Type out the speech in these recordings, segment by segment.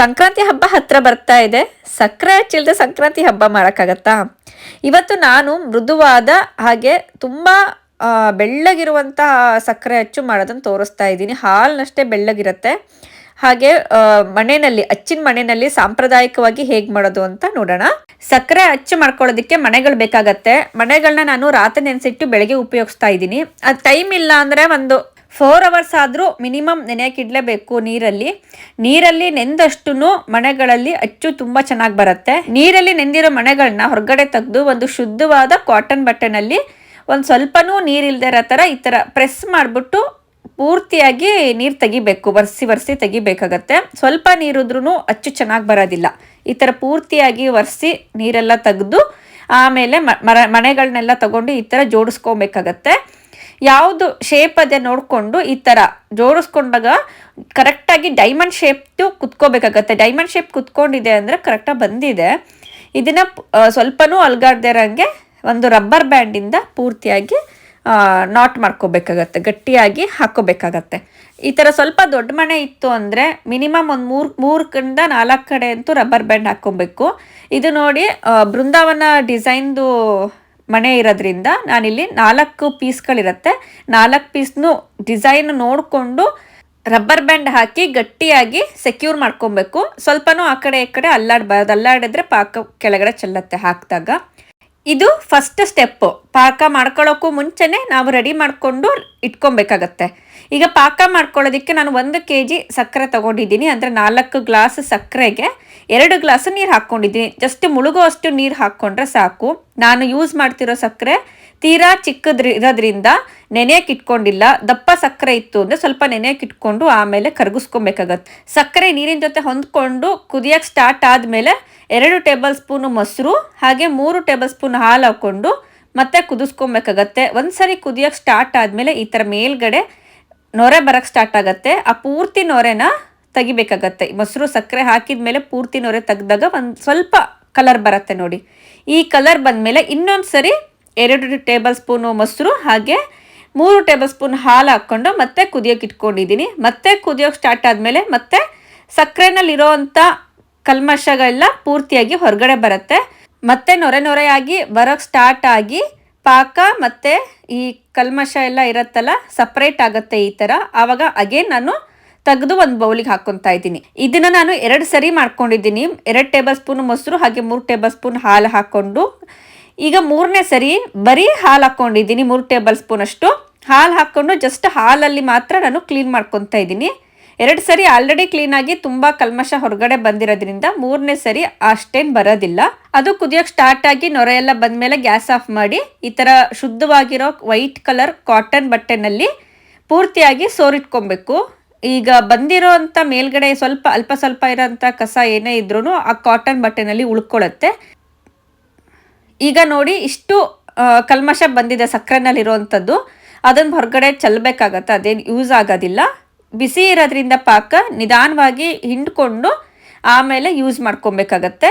ಸಂಕ್ರಾಂತಿ ಹಬ್ಬ ಹತ್ರ ಬರ್ತಾ ಇದೆ. ಸಕ್ಕರೆ ಹಚ್ಚಿಲ್ದೆ ಸಂಕ್ರಾಂತಿ ಹಬ್ಬ ಮಾಡೋಕ್ಕಾಗತ್ತಾ? ಇವತ್ತು ನಾನು ಮೃದುವಾದ ಹಾಗೆ ತುಂಬ ಬೆಳ್ಳಗಿರುವಂತಹ ಸಕ್ಕರೆ ಅಚ್ಚು ಮಾಡೋದನ್ನು ತೋರಿಸ್ತಾ ಇದ್ದೀನಿ. ಹಾಲಿನಷ್ಟೇ ಬೆಳ್ಳಗಿರುತ್ತೆ. ಹಾಗೆ ಮನೆಯಲ್ಲಿ, ಅಚ್ಚಿನ ಮನೆಯಲ್ಲಿ ಸಾಂಪ್ರದಾಯಿಕವಾಗಿ ಹೇಗೆ ಮಾಡೋದು ಅಂತ ನೋಡೋಣ. ಸಕ್ಕರೆ ಅಚ್ಚು ಮಾಡ್ಕೊಳ್ಳೋದಕ್ಕೆ ಮನೆಗಳು ಬೇಕಾಗತ್ತೆ. ಮನೆಗಳನ್ನ ನಾನು ರಾತ್ರಿ ನೆನೆಸಿಟ್ಟು ಬೆಳಗ್ಗೆ ಉಪಯೋಗಿಸ್ತಾ ಇದ್ದೀನಿ. ಅದು ಟೈಮ್ ಇಲ್ಲ ಅಂದರೆ ಒಂದು ಫೋರ್ ಅವರ್ಸ್ ಆದರೂ ಮಿನಿಮಮ್ ನೆನೆಯೋಕ್ಕಿಡಲೇಬೇಕು ನೀರಲ್ಲಿ. ನೀರಲ್ಲಿ ನೆಂದಷ್ಟು ಮನೆಗಳಲ್ಲಿ ಅಚ್ಚು ತುಂಬ ಚೆನ್ನಾಗಿ ಬರುತ್ತೆ. ನೀರಲ್ಲಿ ನೆಂದಿರೋ ಮನೆಗಳನ್ನ ಹೊರಗಡೆ ತೆಗೆದು ಒಂದು ಶುದ್ಧವಾದ ಕಾಟನ್ ಬಟ್ಟೆನಲ್ಲಿ ಒಂದು ಸ್ವಲ್ಪನೂ ನೀರಿಲ್ದೇ ಇರೋ ಥರ ಈ ಥರ ಪ್ರೆಸ್ ಮಾಡಿಬಿಟ್ಟು ಪೂರ್ತಿಯಾಗಿ ನೀರು ತೆಗಿಬೇಕು, ಒರೆಸಿ ಒರೆಸಿ ತೆಗಿಬೇಕಾಗತ್ತೆ. ಸ್ವಲ್ಪ ನೀರಿದ್ರೂ ಅಚ್ಚು ಚೆನ್ನಾಗಿ ಬರೋದಿಲ್ಲ. ಈ ಥರ ಪೂರ್ತಿಯಾಗಿ ಒರೆಸಿ ನೀರೆಲ್ಲ ತೆಗೆದು ಆಮೇಲೆ ಮರ ಮನೆಗಳನ್ನೆಲ್ಲ ತಗೊಂಡು ಈ ಥರ ಜೋಡಿಸ್ಕೊಬೇಕಾಗತ್ತೆ. ಯಾವುದು ಶೇಪ್ ಅದೇ ನೋಡಿಕೊಂಡು ಈ ಥರ ಜೋಡಿಸ್ಕೊಂಡಾಗ ಕರೆಕ್ಟಾಗಿ ಡೈಮಂಡ್ ಶೇಪ್ಟು ಕುತ್ಕೋಬೇಕಾಗತ್ತೆ. ಡೈಮಂಡ್ ಶೇಪ್ ಕುತ್ಕೊಂಡಿದೆ ಅಂದರೆ ಕರೆಕ್ಟಾಗಿ ಬಂದಿದೆ. ಇದನ್ನು ಸ್ವಲ್ಪನೂ ಅಲ್ಗಾಡ್ದೇ ಇರೋಂಗೆ ಒಂದು ರಬ್ಬರ್ ಬ್ಯಾಂಡಿಂದ ಪೂರ್ತಿಯಾಗಿ ನಾಟ್ ಮಾಡ್ಕೋಬೇಕಾಗತ್ತೆ. ಗಟ್ಟಿಯಾಗಿ ಹಾಕೋಬೇಕಾಗತ್ತೆ. ಈ ಥರ ಸ್ವಲ್ಪ ದೊಡ್ಡ ಮನೆ ಇತ್ತು ಅಂದರೆ ಮಿನಿಮಮ್ ಒಂದು ಮೂರು ಕಡೆಯಿಂದ ನಾಲ್ಕು ಕಡೆ ಅಂತೂ ರಬ್ಬರ್ ಬ್ಯಾಂಡ್ ಹಾಕ್ಕೊಬೇಕು. ಇದು ನೋಡಿ ಬೃಂದಾವನ ಡಿಸೈನ್ದು ಮನೆ ಇರೋದ್ರಿಂದ ನಾನಿಲ್ಲಿ ನಾಲ್ಕು ಪೀಸ್ಗಳಿರುತ್ತೆ. ನಾಲ್ಕು ಪೀಸ್ನು ಡಿಸೈನ್ ನೋಡಿಕೊಂಡು ರಬ್ಬರ್ ಬ್ಯಾಂಡ್ ಹಾಕಿ ಗಟ್ಟಿಯಾಗಿ ಸೆಕ್ಯೂರ್ ಮಾಡ್ಕೊಬೇಕು. ಸ್ವಲ್ಪನೂ ಆ ಕಡೆ ಈ ಕಡೆ ಅಲ್ಲಾಡಬಾರ್ದು. ಅಲ್ಲಾಡಿದ್ರೆ ಪಾಕ ಕೆಳಗಡೆ ಚೆಲ್ಲತ್ತೆ ಹಾಕಿದಾಗ. ಇದು ಫಸ್ಟ್ ಸ್ಟೆಪ್ಪು ಪಾಕ ಮಾಡ್ಕೊಳ್ಳೋಕ್ಕೂ ಮುಂಚೆನೆ ನಾವು ರೆಡಿ ಮಾಡಿಕೊಂಡು ಇಟ್ಕೊಬೇಕಾಗತ್ತೆ. ಈಗ ಪಾಕ ಮಾಡ್ಕೊಳ್ಳೋದಕ್ಕೆ ನಾನು ಒಂದು ಕೆ ಜಿ ಸಕ್ಕರೆ ತಗೊಂಡಿದ್ದೀನಿ. ಅಂದರೆ ನಾಲ್ಕು ಗ್ಲಾಸ್ ಸಕ್ಕರೆಗೆ ಎರಡು ಗ್ಲಾಸ್ ನೀರು ಹಾಕ್ಕೊಂಡಿದ್ದೀನಿ. ಜಸ್ಟ್ ಮುಳುಗೋ ಅಷ್ಟು ನೀರು ಹಾಕ್ಕೊಂಡ್ರೆ ಸಾಕು. ನಾನು ಯೂಸ್ ಮಾಡ್ತಿರೋ ಸಕ್ಕರೆ ತೀರಾ ಚಿಕ್ಕದ್ರಿ ಇರೋದ್ರಿಂದ ನೆನೆಯಕ್ಕೆ ಇಟ್ಕೊಂಡಿಲ್ಲ. ದಪ್ಪ ಸಕ್ಕರೆ ಇತ್ತು ಅಂದರೆ ಸ್ವಲ್ಪ ನೆನೆಯಕ್ಕೆ ಇಟ್ಕೊಂಡು ಆಮೇಲೆ ಕರಗಿಸ್ಕೊಬೇಕಾಗತ್ತೆ. ಸಕ್ಕರೆ ನೀರಿನ ಜೊತೆ ಹೊಂದ್ಕೊಂಡು ಕುದಿಯೋಕ್ಕೆ ಸ್ಟಾರ್ಟ್ ಆದಮೇಲೆ ಎರಡು ಟೇಬಲ್ ಸ್ಪೂನು ಮೊಸರು, ಹಾಗೆ ಮೂರು ಟೇಬಲ್ ಸ್ಪೂನ್ ಹಾಲು ಹಾಕ್ಕೊಂಡು ಮತ್ತೆ ಕುದಿಸ್ಕೊಬೇಕಾಗತ್ತೆ. ಒಂದ್ಸರಿ ಕುದಿಯೋಕ್ಕೆ ಸ್ಟಾರ್ಟ್ ಆದಮೇಲೆ ಈ ಥರ ಮೇಲ್ಗಡೆ ನೊರೆ ಬರೋಕ್ಕೆ ಸ್ಟಾರ್ಟ್ ಆಗುತ್ತೆ. ಆ ಪೂರ್ತಿ ನೊರೆನ ತೆಗಿಬೇಕಾಗತ್ತೆ. ಮೊಸರು ಸಕ್ಕರೆ ಹಾಕಿದ ಮೇಲೆ ಪೂರ್ತಿ ನೊರೆ ತೆಗೆದಾಗ ಒಂದು ಸ್ವಲ್ಪ ಕಲರ್ ಬರುತ್ತೆ ನೋಡಿ. ಈ ಕಲರ್ ಬಂದಮೇಲೆ ಇನ್ನೊಂದು ಸರಿ ಎರಡು ಟೇಬಲ್ ಸ್ಪೂನು ಮೊಸರು ಹಾಗೆ ಮೂರು ಟೇಬಲ್ ಸ್ಪೂನ್ ಹಾಲು ಹಾಕ್ಕೊಂಡು ಮತ್ತೆ ಕುದಿಯೋಕೆ ಇಟ್ಕೊಂಡಿದ್ದೀನಿ. ಮತ್ತೆ ಕುದಿಯೋಕೆ ಸ್ಟಾರ್ಟ್ ಆದಮೇಲೆ ಮತ್ತೆ ಸಕ್ಕರೆನಲ್ಲಿರೋ ಅಂಥ ಕಲ್ಮಶಗಳೆಲ್ಲ ಪೂರ್ತಿಯಾಗಿ ಹೊರಗಡೆ ಬರುತ್ತೆ. ಮತ್ತೆ ನೊರೆ ನೊರೆಯಾಗಿ ಬರೋಕ್ಕೆ ಸ್ಟಾರ್ಟ್ ಆಗಿ ಪಾಕ ಮತ್ತು ಈ ಕಲ್ಮಶ ಎಲ್ಲ ಇರುತ್ತಲ್ಲ ಸಪ್ರೇಟ್ ಆಗುತ್ತೆ ಈ ಥರ ಆವಾಗ ಅಗೇನ್ ನಾನು ತೆಗೆದು ಒಂದು ಬೌಲಿಗೆ ಹಾಕೊಂತ ಇದ್ದೀನಿ. ಇದನ್ನ ನಾನು ಎರಡು ಸರಿ ಮಾಡ್ಕೊಂಡಿದ್ದೀನಿ. ಎರಡು ಟೇಬಲ್ ಸ್ಪೂನ್ ಮೊಸರು ಹಾಗೆ ಮೂರು ಟೇಬಲ್ ಸ್ಪೂನ್ ಹಾಲು ಹಾಕೊಂಡು ಈಗ ಮೂರನೇ ಸರಿ ಬರೀ ಹಾಲು ಹಾಕ್ಕೊಂಡಿದ್ದೀನಿ, ಮೂರು ಟೇಬಲ್ ಸ್ಪೂನ್ ಅಷ್ಟು. ಹಾಲು ಹಾಕ್ಕೊಂಡು ಜಸ್ಟ್ ಹಾಲಲ್ಲಿ ಮಾತ್ರ ನಾನು ಕ್ಲೀನ್ ಮಾಡ್ಕೊತಾ ಇದ್ದೀನಿ. ಎರಡು ಸರಿ ಆಲ್ರೆಡಿ ಕ್ಲೀನಾಗಿ ತುಂಬ ಕಲ್ಮಶ ಹೊರಗಡೆ ಬಂದಿರೋದ್ರಿಂದ ಮೂರನೇ ಸರಿ ಅಷ್ಟೇನು ಬರೋದಿಲ್ಲ. ಅದು ಕುದಿಯೋಕೆ ಸ್ಟಾರ್ಟ್ ಆಗಿ ನೊರೆ ಎಲ್ಲ ಬಂದಮೇಲೆ ಗ್ಯಾಸ್ ಆಫ್ ಮಾಡಿ ಈ ಥರ ಶುದ್ಧವಾಗಿರೋ ವೈಟ್ ಕಲರ್ ಕಾಟನ್ ಬಟ್ಟೆನಲ್ಲಿ ಪೂರ್ತಿಯಾಗಿ ಸೋರಿಟ್ಕೊಬೇಕು. ಈಗ ಬಂದಿರೋ ಅಂಥ ಮೇಲ್ಗಡೆ ಸ್ವಲ್ಪ ಅಲ್ಪ ಸ್ವಲ್ಪ ಇರೋಂಥ ಕಸ ಏನೇ ಇದ್ರೂ ಆ ಕಾಟನ್ ಬಟ್ಟೆನಲ್ಲಿ ಉಳ್ಕೊಳ್ಳುತ್ತೆ. ಈಗ ನೋಡಿ ಇಷ್ಟು ಕಲ್ಮಶ ಬಂದಿದೆ ಸಕ್ಕರೆನಲ್ಲಿರುವಂಥದ್ದು ಅದನ್ನು ಹೊರಗಡೆ ಚೆಲ್ಲಬೇಕಾಗತ್ತೆ ಅದೇನು ಯೂಸ್ ಆಗೋದಿಲ್ಲ. ಬಿಸಿ ಇರೋದ್ರಿಂದ ಪಾಕ ನಿಧಾನವಾಗಿ ಹಿಂಡ್ಕೊಂಡು ಆಮೇಲೆ ಯೂಸ್ ಮಾಡ್ಕೊಬೇಕಾಗತ್ತೆ.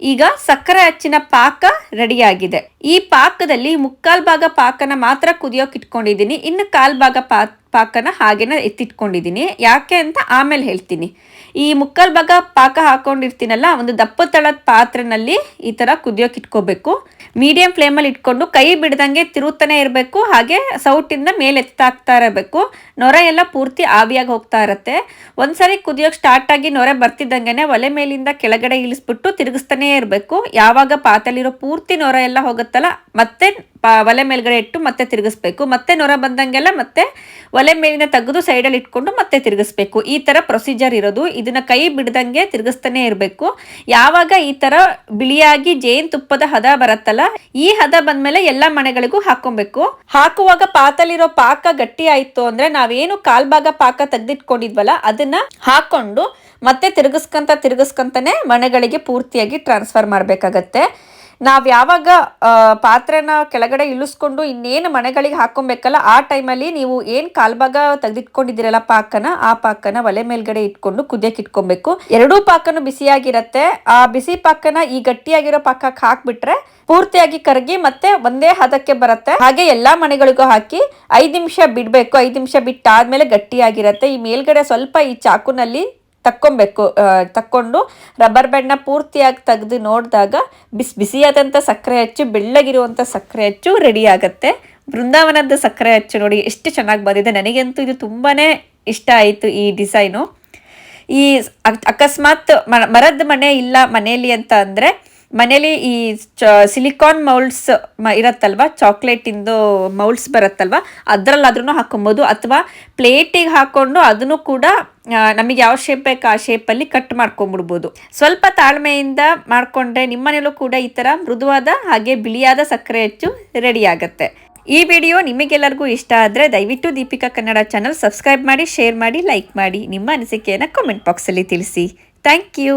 ಈಗ ಸಕ್ಕರೆ ಹಚ್ಚಿನ ಪಾಕ ರೆಡಿಯಾಗಿದೆ ಈ ಪಾಕದಲ್ಲಿ ಮುಕ್ಕಾಲು ಭಾಗ ಪಾಕನ ಮಾತ್ರ ಕುದಿಯೋಕೆ ಇಟ್ಕೊಂಡಿದ್ದೀನಿ. ಇನ್ನು ಕಾಲು ಭಾಗ ಪಾ, ಪಾಕನ ಹಾಗೇನ ಎತ್ತಿಟ್ಕೊಂಡಿದ್ದೀನಿ. ಯಾಕೆ ಅಂತ ಆಮೇಲೆ ಹೇಳ್ತೀನಿ. ಈ ಮುಕ್ಕಾಲು ಭಾಗ ಪಾಕ ಹಾಕೊಂಡಿರ್ತೀನಲ್ಲ, ಒಂದು ದಪ್ಪ ತಳದ ಪಾತ್ರೆನಲ್ಲಿ ಈ ಥರ ಕುದಿಯೋಕೆ ಇಟ್ಕೋಬೇಕು. ಮೀಡಿಯಂ ಫ್ಲೇಮಲ್ಲಿ ಇಟ್ಕೊಂಡು ಕೈ ಬಿಡ್ದಂಗೆ ತಿರುತ್ತಾನೆ ಇರಬೇಕು. ಹಾಗೆ ಸೌಟಿಂದ ಮೇಲೆ ಎತ್ತಾಗ್ತಾ ಇರಬೇಕು. ನೊರೆ ಎಲ್ಲ ಪೂರ್ತಿ ಆವಿಯಾಗಿ ಹೋಗ್ತಾ ಇರುತ್ತೆ. ಒಂದ್ಸರಿ ಕುದಿಯೋಕೆ ಸ್ಟಾರ್ಟ್ ಆಗಿ ನೊರೆ ಬರ್ತಿದ್ದಂಗೆ ಒಲೆ ಮೇಲಿಂದ ಕೆಳಗಡೆ ಇಳಿಸ್ಬಿಟ್ಟು ತಿರುಗಿಸ್ತಾನೇ ಇರಬೇಕು. ಯಾವಾಗ ಪಾತಲ್ಲಿರೋ ಪೂರ್ತಿ ನೊರೆ ಎಲ್ಲ ಹೋಗುತ್ತಲ್ಲ ಮತ್ತೆ ಒಲೆ ಮೇಲ್ಗಡೆ ಇಟ್ಟು ಮತ್ತೆ ತಿರುಗಿಸ್ಬೇಕು. ಮತ್ತೆ ನೊರ ಬಂದಂಗೆಲ್ಲ ಮತ್ತೆ ಒಲೆ ಮೇಲಿನ ತೆಗೆದು ಸೈಡಲ್ಲಿ ಇಟ್ಕೊಂಡು ಮತ್ತೆ ತಿರುಗಿಸ್ಬೇಕು. ಈ ಥರ ಪ್ರೊಸೀಜರ್ ಇರೋದು. ಇದನ್ನ ಕೈ ಬಿಡ್ದಂಗೆ ತಿರುಗಿಸ್ತಾನೆ ಇರಬೇಕು. ಯಾವಾಗ ಈ ಥರ ಬಿಳಿಯಾಗಿ ಜೇನುತುಪ್ಪದ ಹದ ಬರುತ್ತಲ್ಲ, ಈ ಹದ ಬಂದ್ಮೇಲೆ ಎಲ್ಲ ಮನೆಗಳಿಗೂ ಹಾಕೊಬೇಕು ಹಾಕುವಾಗ ಪಾತಲ್ಲಿರೋ ಪಾಕ ಗಟ್ಟಿ ಆಯ್ತು ಅಂದ್ರೆ ನಾವೇನು ಕಾಲ್ಭಾಗ ಪಾಕ ತೆಗೆದಿಟ್ಕೊಂಡಿದ್ವಲ್ಲ, ಅದನ್ನ ಹಾಕೊಂಡು ಮತ್ತೆ ತಿರುಗಿಸ್ಕಂತ ತಿರುಗಿಸ್ಕೊಂತಾನೆ ಮನೆಗಳಿಗೆ ಪೂರ್ತಿಯಾಗಿ ಟ್ರಾನ್ಸ್ಫರ್ ಮಾಡಬೇಕಾಗತ್ತೆ. ನಾವು ಯಾವಾಗ ಪಾತ್ರೆನ ಕೆಳಗಡೆ ಇಳಿಸ್ಕೊಂಡು ಇನ್ನೇನು ಮನೆಗಳಿಗೆ ಹಾಕೊಬೇಕಲ್ಲ, ಆ ಟೈಮಲ್ಲಿ ನೀವು ಏನು ಕಾಲ್ಭಾಗ ತೆಗೆದಿಟ್ಕೊಂಡಿದ್ದೀರಲ್ಲ ಪಾಕನ, ಆ ಪಾಕನ ಒಲೆ ಮೇಲ್ಗಡೆ ಇಟ್ಕೊಂಡು ಕುದಿಯಕ್ಕೆ ಇಟ್ಕೊಬೇಕು. ಎರಡೂ ಪಾಕನು ಬಿಸಿಯಾಗಿರತ್ತೆ. ಆ ಬಿಸಿ ಪಾಕನ ಈ ಗಟ್ಟಿಯಾಗಿರೋ ಪಾಕಕ್ಕೆ ಹಾಕ್ಬಿಟ್ರೆ ಪೂರ್ತಿಯಾಗಿ ಕರಗಿ ಮತ್ತೆ ಒಂದೇ ಹದಕ್ಕೆ ಬರುತ್ತೆ. ಹಾಗೆ ಎಲ್ಲಾ ಮನೆಗಳಿಗೂ ಹಾಕಿ ಐದು ನಿಮಿಷ ಬಿಡಬೇಕು. ಐದು ನಿಮಿಷ ಬಿಟ್ಟಾದ್ಮೇಲೆ ಗಟ್ಟಿಯಾಗಿರತ್ತೆ. ಈ ಮೇಲ್ಗಡೆ ಸ್ವಲ್ಪ ಈ ಚಾಕುನಲ್ಲಿ ತಕ್ಕೊಬೇಕು ತಕ್ಕೊಂಡು ರಬ್ಬರ್ ಬ್ಯಾಂಡ್ನ ಪೂರ್ತಿಯಾಗಿ ತೆಗೆದು ನೋಡಿದಾಗ ಬಿಸಿ ಬಿಸಿಯಾದಂಥ ಸಕ್ಕರೆ ಅಚ್ಚು ಬೆಳ್ಳಗಿರುವಂಥ ಸಕ್ಕರೆ ಅಚ್ಚು ರೆಡಿ ಆಗುತ್ತೆ. ಬೃಂದಾವನದ ಸಕ್ಕರೆ ಅಚ್ಚು ನೋಡಿ ಎಷ್ಟು ಚೆನ್ನಾಗಿ ಬಂದಿದೆ. ನನಗಂತೂ ಇದು ತುಂಬಾ ಇಷ್ಟ ಆಯಿತು ಈ ಡಿಸೈನು ಈ ಅಕ್- ಅಕಸ್ಮಾತ್ ಮರದ ಮನೆ ಇಲ್ಲ ಮನೆಯಲ್ಲಿ ಅಂತ ಅಂದರೆ ಮನೇಲಿ ಈ ಚ ಸಿಲಿಕಾನ್ ಮೌಲ್ಡ್ಸ್ ಮ, ಇರತ್ತಲ್ವ? ಚಾಕ್ಲೇಟಿಂದು ಮೌಲ್ಡ್ಸ್ ಬರುತ್ತಲ್ವ? ಅದರಲ್ಲಾದ್ರೂ ಹಾಕೊಬೋದು ಅಥವಾ ಪ್ಲೇಟಿಗೆ ಹಾಕ್ಕೊಂಡು ಅದನ್ನು ಕೂಡ ನಮಗೆ ಯಾವ ಶೇಪ್ ಬೇಕು ಆ ಶೇಪಲ್ಲಿ ಕಟ್ ಮಾಡ್ಕೊಂಬಿಡ್ಬೋದು ಸ್ವಲ್ಪ ತಾಳ್ಮೆಯಿಂದ ಮಾಡಿಕೊಂಡ್ರೆ ನಿಮ್ಮನೇಲೂ ಕೂಡ ಈ ಥರ ಮೃದುವಾದ ಹಾಗೆ ಬಿಳಿಯಾದ ಸಕ್ಕರೆ ಹೆಚ್ಚು ರೆಡಿ ಆಗುತ್ತೆ. ಈ ವಿಡಿಯೋ ನಿಮಗೆಲ್ಲರಿಗೂ ಇಷ್ಟ ಆದರೆ ದಯವಿಟ್ಟು ದೀಪಿಕಾ ಕನ್ನಡ ಚಾನಲ್ ಸಬ್ಸ್ಕ್ರೈಬ್ ಮಾಡಿ ಶೇರ್ ಮಾಡಿ ಲೈಕ್ ಮಾಡಿ ನಿಮ್ಮ ಅನಿಸಿಕೆಯನ್ನು ಕಾಮೆಂಟ್ ಬಾಕ್ಸಲ್ಲಿ ತಿಳಿಸಿ. Thank you